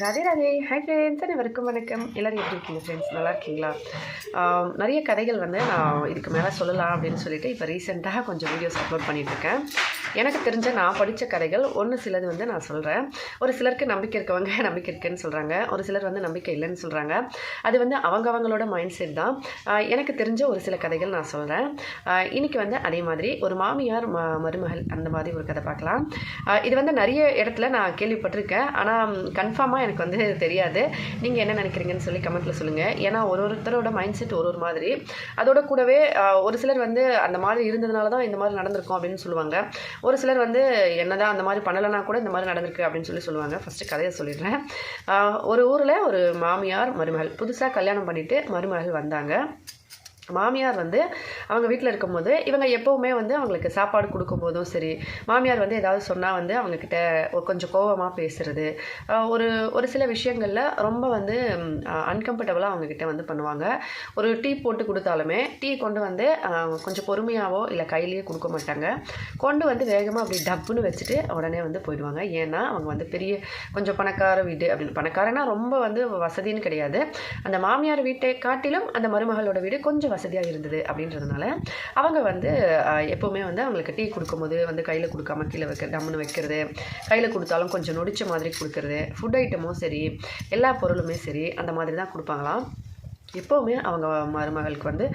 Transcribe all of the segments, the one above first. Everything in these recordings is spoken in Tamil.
ராதே ராதே. ஹாய் ஃப்ரெண்ட்ஸ் அனைவருக்கும் வணக்கம். எல்லோரும் எப்படி இருக்கீங்க ஃப்ரெண்ட்ஸ் நல்லா இருக்கீங்களா? நிறைய கதைகள் வந்து நான் இதுக்கு மேலே சொல்லலாம் அப்படின்னு சொல்லிட்டு இப்போ ரீசெண்டாக கொஞ்சம் வீடியோஸ் அப்லோட் பண்ணிகிட்ருக்கேன் எனக்கு தெரிஞ்ச நான் படித்த கதைகள் ஒன்று சிலது வந்து நான் சொல்கிறேன் ஒரு சிலருக்கு நம்பிக்கை இருக்கவங்க நம்பிக்கை இருக்குன்னு சொல்கிறாங்க ஒரு சிலர் வந்து நம்பிக்கை இல்லைன்னு சொல்கிறாங்க அது வந்து அவங்க அவங்களோட மைண்ட் செட் தான் எனக்கு தெரிஞ்ச ஒரு சில கதைகள் நான் சொல்கிறேன் இன்றைக்கி வந்து அதே மாதிரி ஒரு மாமியார் ம மருமகள் அந்த மாதிரி ஒரு கதை பார்க்கலாம். இது வந்து நிறைய இடத்துல நான் கேள்விப்பட்டிருக்கேன். ஆனால் கன்ஃபார்மாக எனக்கு வந்து தெரியாது. நீங்கள் என்ன நினைக்கிறீங்கன்னு சொல்லி கமெண்ட்டில் சொல்லுங்கள் ஏன்னா ஒரு ஒருத்தரோட மைண்ட் செட் ஒரு ஒரு மாதிரி. அதோட கூடவே ஒரு சிலர் வந்து அந்த மாதிரி இருந்ததுனால தான் இந்த மாதிரி நடந்திருக்கும் அப்படின்னு சொல்லுவாங்க. ஒரு சிலர் வந்து என்னதான் அந்த மாதிரி பண்ணலைன்னா கூட இந்த மாதிரி நடந்திருக்கு அப்படின்னு சொல்லி சொல்லுவாங்க. ஃபஸ்ட்டு கதையை சொல்லிடுறேன். ஒரு ஊரில் ஒரு மாமியார் மருமகள் புதுசாக கல்யாணம் பண்ணிவிட்டு மருமகள் வந்தாங்க. மாமியார் வந்து அவங்க வீட்டில் இருக்கும்போது இவங்க எப்போவுமே வந்து அவங்களுக்கு சாப்பாடு கொடுக்கும்போதும் சரி மாமியார் வந்து ஏதாவது சொன்னால் வந்து அவங்கக்கிட்ட கொஞ்சம் கோவமாக பேசுறது. ஒரு ஒரு சில விஷயங்களில் ரொம்ப வந்து அன்கம்ஃபர்டபுளாக அவங்கக்கிட்ட வந்து பண்ணுவாங்க. ஒரு டீ போட்டு கொடுத்தாலுமே டீ கொண்டு வந்து கொஞ்சம் பொறுமையாவோ இல்லை கையிலேயே கொடுக்க மாட்டாங்க. கொண்டு வந்து வேகமாக அப்படி டப்புன்னு வச்சுட்டு உடனே வந்து போயிடுவாங்க. ஏன்னா அவங்க வந்து பெரிய கொஞ்சம் பணக்கார வீடு அப்படின்னு. பணக்காரனா ரொம்ப வந்து வசதின்னு கிடையாது. அந்த மாமியார் வீட்டை காட்டிலும் அந்த மருமகளோட வீடு கொஞ்சம் வசதியாக இருந்தது அப்படின்றதுனால அவங்க வந்து எப்போவுமே வந்து அவங்களுக்கு டீ கொடுக்கும்போது வந்து கையில் கொடுக்காம கீழே வைக்க டம்முன்னு வைக்கிறது கையில் கொடுத்தாலும் கொஞ்சம் நொடிச்ச மாதிரி கொடுக்கறது ஃபுட் ஐட்டமும் சரி எல்லா பொருளுமே சரி அந்த மாதிரி தான் கொடுப்பாங்களாம். எப்போவுமே அவங்க மருமகளுக்கு வந்து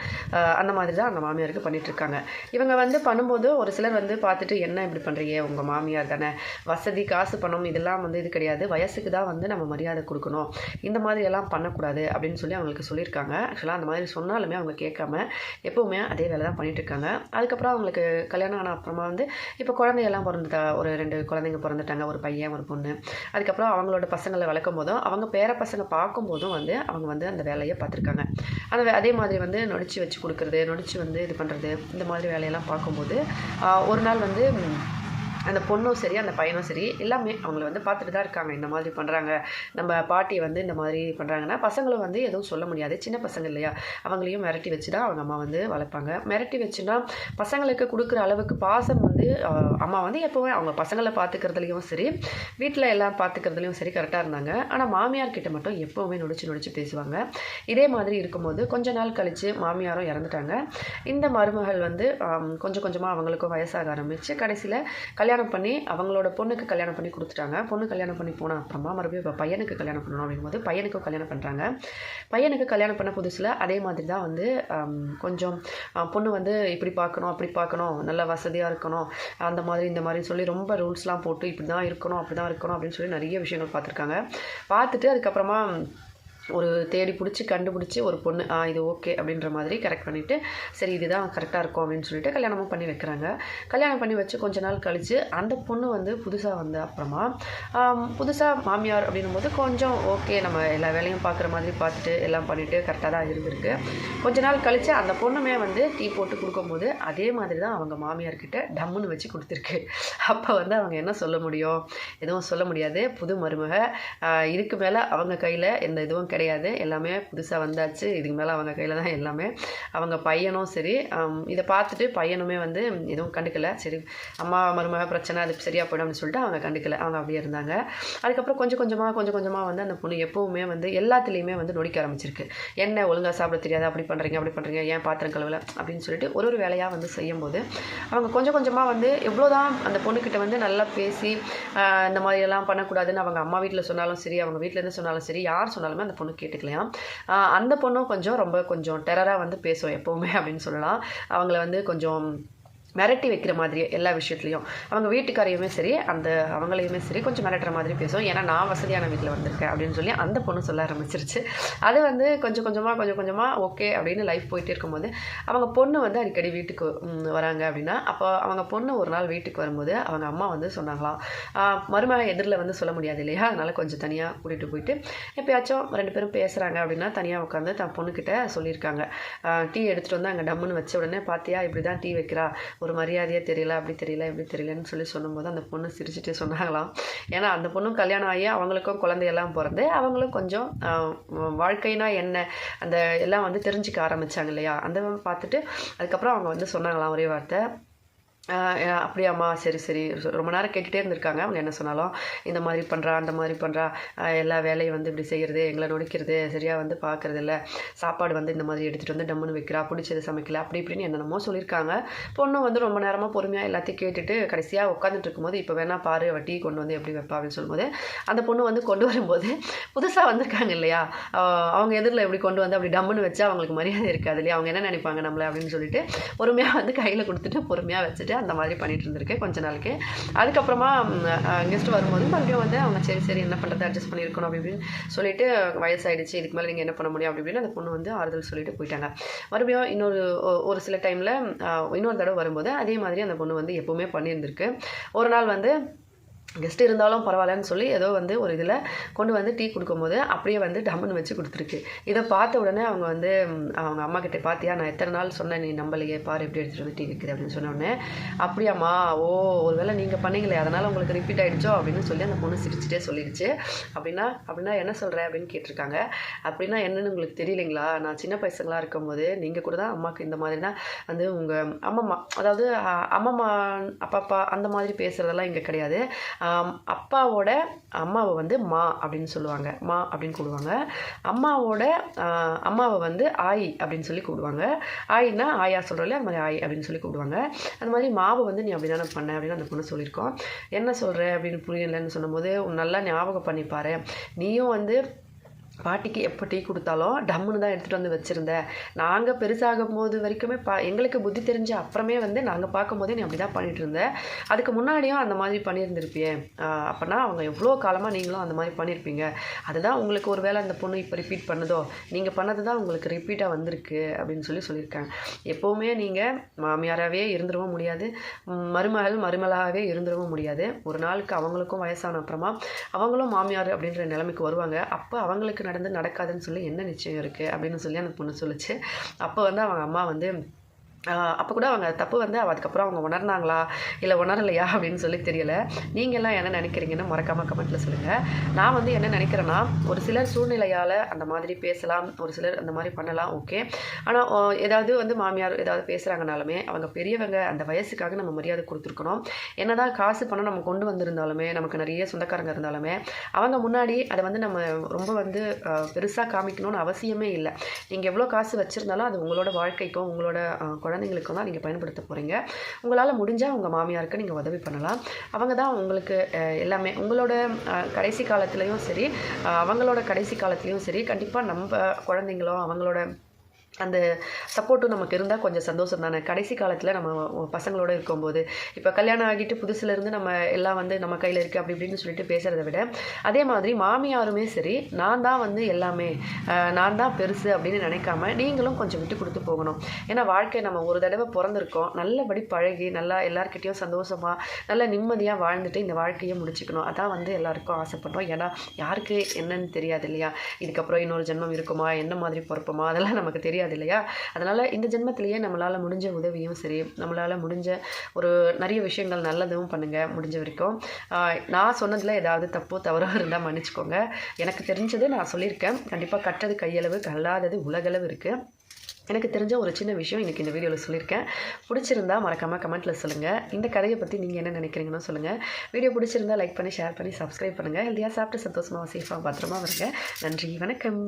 அந்த மாதிரி தான் அந்த மாமியாருக்கு பண்ணிகிட்ருக்காங்க இவங்க வந்து பண்ணும்போது ஒரு சிலர் வந்து பார்த்துட்டு என்ன இப்படி பண்ணுறீங்க உங்கள் மாமியார் தானே. வசதி காசு பணம் இதெல்லாம் வந்து இது கிடையாது. வயசுக்கு தான் வந்து நம்ம மரியாதை கொடுக்கணும். இந்த மாதிரி எல்லாம் பண்ணக்கூடாது. அப்படின்னு சொல்லி அவங்களுக்கு சொல்லியிருக்காங்க. ஆக்சுவலாக அந்த மாதிரி சொன்னாலுமே அவங்க கேட்காம எப்போவுமே அதே வேலை தான் பண்ணிகிட்ருக்காங்க அதுக்கப்புறம் அவங்களுக்கு கல்யாணம் ஆன அப்புறமா வந்து இப்போ குழந்தையெல்லாம் பிறந்துட்டா ஒரு ரெண்டு குழந்தைங்க பிறந்துட்டாங்க ஒரு பையன் ஒரு பொண்ணு. அதுக்கப்புறம் அவங்களோட பசங்களை வளர்க்கும் போதும் அவங்க பேர பசங்க பார்க்கும்போதும் வந்து அவங்க வந்து அந்த வேலையை பார்த்துருக்காங்க. அந்த அதை அதே மாதிரி வந்து நொடிச்சு வச்சு கொடுக்குறது நொடிச்சு வந்து இது பண்ணுறது இந்த மாதிரி வேலையெல்லாம் பார்க்கும்போது ஒரு நாள் வந்து அந்த பொண்ணும் சரி அந்த பையனும் சரி எல்லாமே அவங்கள வந்து பார்த்துட்டு தான் இருக்காங்க. இந்த மாதிரி பண்ணுறாங்க நம்ம பாட்டி வந்து இந்த மாதிரி பண்ணுறாங்கன்னா பசங்களும் வந்து எதுவும் சொல்ல முடியாது. சின்ன பசங்க இல்லையா? அவங்களையும் மிரட்டி வச்சு தான் அவங்க அம்மா வந்து வளர்ப்பாங்க. மிரட்டி வச்சுன்னா பசங்களுக்கு கொடுக்குற அளவுக்கு பாசம் வந்து அம்மா வந்து எப்போவுமே அவங்க பசங்களை பார்த்துக்கிறதுலையும் சரி வீட்டில் எல்லாம் பார்த்துக்கிறதுலையும் சரி கரெக்டாக இருந்தாங்க. ஆனால் மாமியார் கிட்ட மட்டும் எப்போவுமே நொடிச்சு நொடிச்சு பேசுவாங்க. இதே மாதிரி இருக்கும்போது கொஞ்ச நாள் கழித்து மாமியாரும் இறந்துட்டாங்க. இந்த மருமகள் வந்து கொஞ்சம் கொஞ்சமாக அவங்களுக்கும் வயசாக ஆரம்பிச்சு கடைசியில் கல்யாணம் கல்யாணம் பண்ணி அவங்களோட பொண்ணுக்கு கல்யாணம் பண்ணி கொடுத்துட்டாங்க. பொண்ணு கல்யாணம் பண்ணி போன அப்புறமா மறுபடியும் இப்போ பையனுக்கு கல்யாணம் பண்ணணும் அப்படிங்கும்போது பையனுக்கும் கல்யாணம் பண்ணுறாங்க பையனுக்கு கல்யாணம் பண்ண புதுசில் அதே மாதிரி தான் வந்து கொஞ்சம் பொண்ணு வந்து இப்படி பார்க்கணும் அப்படி பார்க்கணும் நல்ல வசதியாக இருக்கணும் அந்த மாதிரி இந்த மாதிரி சொல்லி ரொம்ப ரூல்ஸ்லாம் போட்டு இப்படி தான் இருக்கணும் அப்படி தான் இருக்கணும் அப்படின்னு சொல்லி நிறைய விஷயங்கள் பார்த்துருக்காங்க. பார்த்துட்டு அதுக்கப்புறமா ஒரு தேடி பிடிச்சி கண்டுபிடிச்சி ஒரு பொண்ணு ஆ இது ஓகே அப்படின்ற மாதிரி கரெக்ட் பண்ணிவிட்டு சரி இதுதான் கரெக்டாக இருக்கும் அப்படின்னு சொல்லிட்டு கல்யாணமும் பண்ணி வைக்கிறாங்க. கல்யாணம் பண்ணி வச்சு கொஞ்ச நாள் கழித்து அந்த பொண்ணு வந்து புதுசாக வந்த அப்புறமா புதுசாக மாமியார் அப்படின்னும் போது கொஞ்சம் ஓகே நம்ம எல்லா வேலையும் பார்க்குற மாதிரி பார்த்துட்டு எல்லாம் பண்ணிவிட்டு கரெக்டாக தான் இருந்திருக்கு. கொஞ்ச நாள் கழித்து அந்த பொண்ணுமே வந்து டீ போட்டு கொடுக்கும்போது அதே மாதிரி தான் அவங்க மாமியார்கிட்ட டம்முன்னு வச்சு கொடுத்துருக்கு. அப்போ வந்து அவங்க என்ன சொல்ல முடியும்? எதுவும் சொல்ல முடியாது. புது மருமக இதுக்கு மேலே அவங்க கையில் எந்த இதுவும் கிடையாது. எல்லாமே புதுசாக வந்தாச்சு. இதுக்கு மேலே அவங்க கையில் தான் எல்லாமே. அவங்க பையனும் சரி இதை பார்த்துட்டு பையனுமே வந்து எதுவும் கண்டுக்கல. சரி அம்மா மருமக பிரச்சனை அது சரியாக போயிடும் அப்படின்னு சொல்லிட்டு அவங்க கண்டுக்கல. அவங்க அப்படியே இருந்தாங்க. அதுக்கப்புறம் கொஞ்சம் கொஞ்சமாக கொஞ்சம் கொஞ்சமாக வந்து அந்த பொண்ணு எப்போவுமே வந்து எல்லாத்துலேயுமே வந்து நொடிக்க ஆரம்பிச்சிருக்கு. என்ன ஒழுங்காக சாப்பிட தெரியாது. அப்படி பண்ணுறீங்க அப்படி பண்ணுறீங்க ஏன் பாத்திரம் கழுவலை? அப்படின்னு சொல்லிட்டு ஒரு ஒரு வேலையாக வந்து செய்யும்போது அவங்க கொஞ்சம் கொஞ்சமாக வந்து எவ்வளோதான் அந்த பொண்ணுக்கிட்ட வந்து நல்லா பேசி இந்த மாதிரி எல்லாம் பண்ணக்கூடாதுன்னு அவங்க அம்மா வீட்டில் சொன்னாலும் சரி அவங்க வீட்டிலேருந்து சொன்னாலும் சரி யார் சொன்னாலுமே அந்த பொண்ணு கேட்டுக்கலையாம் அந்த பொண்ணும் கொஞ்சம் ரொம்ப கொஞ்சம் டெரராக வந்து பேசும் எப்போவுமே அப்படின்னு சொல்லலாம். அவங்கள வந்து கொஞ்சம் மிரட்டி வைக்கிற மாதிரி எல்லா விஷயத்துலையும். அவங்க வீட்டுக்காரையுமே சரி அந்த அவங்களையுமே சரி கொஞ்சம் மிரட்டுற மாதிரி பேசும். ஏன்னா நான் வசதியான வீட்டில் வந்திருக்கேன் அப்படின்னு சொல்லி அந்த பொண்ணு சொல்ல ஆரம்பிச்சிருச்சு. அது வந்து கொஞ்சம் கொஞ்சமாக கொஞ்சம் கொஞ்சமாக ஓகே அப்படின்னு லைஃப் போயிட்டே இருக்கும்போது அவங்க பொண்ணு வந்து அடிக்கடி வீட்டுக்கு வராங்க அப்படின்னா அப்போ அவங்க பொண்ணு ஒரு நாள் வீட்டுக்கு வரும்போது அவங்க அம்மா வந்து சொன்னாங்களாம் மருமக எதிரில் வந்து சொல்ல முடியாது இல்லையா? அதனால் கொஞ்சம் தனியாக கூட்டிகிட்டு போயிட்டு எப்பயாச்சும் ரெண்டு பேரும் பேசுகிறாங்க அப்படின்னா தனியாக உட்காந்து தன் பொண்ணுக்கிட்ட சொல்லியிருக்காங்க. டீ எடுத்துகிட்டு வந்து அங்கே டம்முன்னு வச்ச உடனே பார்த்தியா இப்படி தான் டீ வைக்கிறா. ஒரு மரியாதையே தெரியல அப்படி தெரியல இப்படி தெரியலன்னு சொல்லி சொல்லும்போது அந்த பொண்ணு சிரிச்சுட்டு சொன்னாங்களாம். ஏன்னா அந்த பொண்ணும் கல்யாணம் ஆகி அவங்களுக்கும் குழந்தையெல்லாம் பிறந்து அவங்களும் கொஞ்சம் வாழ்க்கைனா என்ன அந்த எல்லாம் வந்து தெரிஞ்சுக்க ஆரம்பித்தாங்க இல்லையா? அந்த பார்த்துட்டு அதுக்கப்புறம் அவங்க வந்து சொன்னாங்களாம் ஒரே வார்த்தை அப்படியாம்மா. சரி சரி. ரொம்ப நேரம் கேட்டுகிட்டே இருந்திருக்காங்க. அவங்க என்ன சொன்னாலும் இந்த மாதிரி பண்ணுறா அந்த மாதிரி பண்ணுறா எல்லா வேலையும் வந்து இப்படி செய்கிறது எங்களை நொடிக்கிறது சரியாக வந்து பார்க்குறது இல்லை. சாப்பாடு வந்து இந்த மாதிரி எடுத்துகிட்டு வந்து டம்முன்னு வைக்கிறா பிடிச்சது சமைக்கல. அப்படி இப்படின்னு என்னென்னமோ சொல்லியிருக்காங்க. பொண்ணும் வந்து ரொம்ப நேரமாக பொறுமையாக எல்லாத்தையும் கேட்டுட்டு கடைசியாக உட்காந்துட்டு இருக்கும்போது இப்போ வேணா பாரு வட்டி கொண்டு வந்து எப்படி வைப்பா? அப்படின்னு சொல்லும்போது அந்த பொண்ணு வந்து கொண்டு வரும்போது புதுசாக வந்திருக்காங்க இல்லையா? அவங்க எதிரில் எப்படி கொண்டு வந்து அப்படி டம்முன்னு வச்சா அவங்களுக்கு மரியாதை இருக்காது இல்லையா? அவங்க என்ன நினைப்பாங்க நம்மளை அப்படின்னு சொல்லிட்டு பொறுமையாக வந்து கையில் கொடுத்துட்டு பொறுமையாக வச்சுட்டு அந்த மாதிரி பண்ணிட்டு இருந்திருக்கு கொஞ்ச நாளைக்கு. அதுக்கப்புறமா கெஸ்ட் வரும்போது மறுபடியும் வந்து அவங்க சரி சரி என்ன பண்ணுறது அட்ஜஸ்ட் பண்ணியிருக்கணும் அப்படி இப்படின்னு சொல்லிட்டு வயசாயிடுச்சு இதுக்கு மேலே நீங்கள் என்ன பண்ண முடியும் அப்படி இப்படின்னு அந்த பொண்ணு வந்து ஆறுதல் சொல்லிட்டு போயிட்டாங்க. மறுபடியும் இன்னொரு ஒரு சில டைமில் இன்னொரு தடவை வரும்போது அதே மாதிரி அந்த பொண்ணு வந்து எப்போவுமே பண்ணியிருந்திருக்கு. ஒரு நாள் வந்து கெஸ்ட் இருந்தாலும் பரவாயில்லன்னு சொல்லி ஏதோ வந்து ஒரு இதில் கொண்டு வந்து டீ கொடுக்கும்போது அப்படியே வந்து டம்முன்னு வச்சு கொடுத்துருக்கு. இதை பார்த்த உடனே அவங்க வந்து அவங்க அம்மா கிட்ட பார்த்தியா நான் எத்தனை நாள் சொன்னேன் நீ நம்பலையே பாரு எப்படி எடுத்துகிட்டு வந்து டீ விற்குது அப்படின்னு சொன்னோடனே அப்படியாம்மா ஓ ஒருவேளை நீங்கள் பண்ணீங்களே அதனால் உங்களுக்கு ரிப்பீட் ஆகிடுச்சோ அப்படின்னு சொல்லி அந்த பொண்ணு சிரிச்சிட்டே சொல்லிடுச்சு அப்படின்னா அப்படின்னா என்ன சொல்கிற அப்படின்னு கேட்டிருக்காங்க. அப்படின்னா என்னென்னு உங்களுக்கு தெரியலைங்களா? நான் சின்ன பசங்களாக இருக்கும்போது நீங்கள் கூட தான் அம்மாவுக்கு இந்த மாதிரி தான் வந்து உங்கள் அம்மம்மா அதாவது அ- அம்மம்மா அப்பாப்பா அந்த மாதிரி பேசுகிறதெல்லாம் இங்கே கிடையாது. அப்பாவோட அம்மாவை வந்து மா அப்படின்னு சொல்லுவாங்க. மா அப்படின்னு கூடுவாங்க. அம்மாவோட அம்மாவை வந்து ஆய் அப்படின்னு சொல்லி கூடுவாங்க. ஆயின்னா ஆயா சொல்கிறல அந்த மாதிரி ஆய் அப்படின்னு சொல்லி கூடுவாங்க. அந்த மாதிரி மாவை வந்து நீ அப்படி தானே பண்ண அப்படின்னு அந்த பொண்ணு சொல்லியிருக்கோம். என்ன சொல்கிற அப்படின்னு புரியலன்னு சொன்னபோது உன் நல்லா ஞாபகம் பண்ணிப்பாரு. நீயும் வந்து பாட்டிக்கு எப்போ டீ கொடுத்தாலும் டம்முன்னு தான் எடுத்துகிட்டு வந்து வச்சுருந்தேன். நாங்கள் பெருசாகும் போது வரைக்குமே பா எங்களுக்கு புத்தி தெரிஞ்ச அப்புறமே வந்து நாங்கள் பார்க்கும்போதே நீ அப்படி தான் பண்ணிட்டு அதுக்கு முன்னாடியும் அந்த மாதிரி பண்ணியிருந்திருப்பியே. அப்போனா அவங்க எவ்வளோ காலமாக நீங்களும் அந்த மாதிரி பண்ணியிருப்பீங்க? அதுதான் உங்களுக்கு ஒரு வேளை அந்த பொண்ணு இப்போ ரிப்பீட் பண்ணுதோ? நீங்கள் பண்ணது தான் உங்களுக்கு ரிப்பீட்டாக வந்திருக்கு அப்படின்னு சொல்லி சொல்லியிருக்காங்க. எப்போவுமே நீங்கள் மாமியாராகவே இருந்துடவும் முடியாது. மருமகள் மருமலாகவே இருந்துடவும் முடியாது. ஒரு நாளுக்கு அவங்களுக்கும் வயசான அப்புறமா அவங்களும் மாமியார் அப்படின்ற நிலைமைக்கு வருவாங்க. அப்போ அவங்களுக்கு நடந்து நடக்காதுன்னு சொல்லி என்ன நிச்சயம் இருக்குது அப்படின்னு சொல்லி அந்த பொண்ணு சொல்லிச்சு. அப்போ வந்து அவங்க அம்மா வந்து அப்போ கூட அவங்க தப்பு வந்து அதுக்கப்புறம் அவங்க உணர்ந்தாங்களா? இல்லை உணரலையா? அப்படின்னு சொல்லி தெரியல. நீங்கள் எல்லாம் என்ன நினைக்கிறீங்கன்னு மறக்காமல் கமெண்ட்டில் சொல்லுங்கள் நான் வந்து என்ன நினைக்கிறேன்னா ஒரு சிலர் சூழ்நிலையால் அந்த மாதிரி பேசலாம் ஒரு சிலர் அந்த மாதிரி பண்ணலாம் ஓகே ஆனால் ஏதாவது வந்து மாமியார் ஏதாவது பேசுகிறாங்கனாலுமே அவங்க பெரியவங்க அந்த வயசுக்காக நம்ம மரியாதை கொடுத்துருக்கணும். என்னதான் காசு பணம் நம்ம கொண்டு வந்திருந்தாலுமே நமக்கு நிறைய சொந்தக்காரங்க இருந்தாலுமே அவங்க முன்னாடி அதை வந்து நம்ம ரொம்ப வந்து பெருசாக காமிக்கணும்னு அவசியமே இல்லை. நீங்கள் எவ்வளோ காசு வச்சுருந்தாலும் அது உங்களோட வாழ்க்கைக்கும் உங்களோட குழந்தை குழந்தைங்களுக்கும் தான் நீங்கள் பயன்படுத்த போகிறீங்க உங்களால் முடிஞ்சால் உங்கள் மாமியாருக்கு நீங்கள் உதவி பண்ணலாம். அவங்க தான் உங்களுக்கு எல்லாமே உங்களோட கடைசி காலத்துலேயும் சரி அவங்களோட கடைசி காலத்துலேயும் சரி கண்டிப்பாக நம்ம குழந்தைங்களும் அவங்களோட அந்த சப்போர்ட்டும் நமக்கு இருந்தால் கொஞ்சம் சந்தோஷம் தானே கடைசி காலத்தில் நம்ம பசங்களோட இருக்கும்போது. இப்போ கல்யாணம் ஆகிட்டு புதுசுலேருந்து நம்ம எல்லாம் வந்து நம்ம கையில் இருக்குது அப்படி இப்படின்னு சொல்லிட்டு பேசுகிறத விட அதே மாதிரி மாமியாருமே சரி நான் தான் வந்து எல்லாமே நான் தான் பெருசு அப்படின்னு நினைக்காம நீங்களும் கொஞ்சம் விட்டு கொடுத்து போகணும். ஏன்னா வாழ்க்கை நம்ம ஒரு தடவை பிறந்திருக்கோம் நல்லபடி பழகி நல்லா எல்லாருக்கிட்டேயும் சந்தோஷமாக நல்ல நிம்மதியாக வாழ்ந்துட்டு இந்த வாழ்க்கையை முடிச்சுக்கணும். அதான் வந்து எல்லாருக்கும் ஆசைப்படுறோம். ஏன்னா யாருக்கு என்னன்னு தெரியாது இல்லையா? இதுக்கப்புறம் இன்னொரு ஜென்மம் இருக்குமா? என்ன மாதிரி பிறப்போமா? அதெல்லாம் நமக்கு தெரியாது. இல்லையா அதனால் இந்த ஜென்மத்திலேயே நம்மளால் முடிஞ்ச உதவியும் சரி நம்மளால் முடிஞ்ச ஒரு நிறைய விஷயங்கள் நல்லதும் பண்ணுங்கள் முடிஞ்ச வரைக்கும். நான் சொன்னதில் ஏதாவது தப்போ தவறோ இருந்தால் மன்னிச்சுக்கோங்க. எனக்கு தெரிஞ்சது நான் சொல்லியிருக்கேன். கண்டிப்பாக கட்டது கையளவு கல்லாதது உலகளவு இருக்குது எனக்கு தெரிஞ்ச ஒரு சின்ன விஷயம் இன்றைக்கி இந்த வீடியோவில் சொல்லியிருக்கேன். பிடிச்சிருந்தா மறக்காமல் கமெண்ட்டில் சொல்லுங்கள் இந்த கதையை பற்றி நீங்கள் என்ன நினைக்கிறீங்கன்னு சொல்லுங்கள் வீடியோ பிடிச்சிருந்தா லைக் பண்ணி ஷேர் பண்ணி சப்ஸ்கிரைப் பண்ணுங்கள் ஹெல்த்தியாக சாப்பிட்டு சந்தோஷமாக சேஃபாக பத்திரமா வருங்க நன்றி வணக்கம்.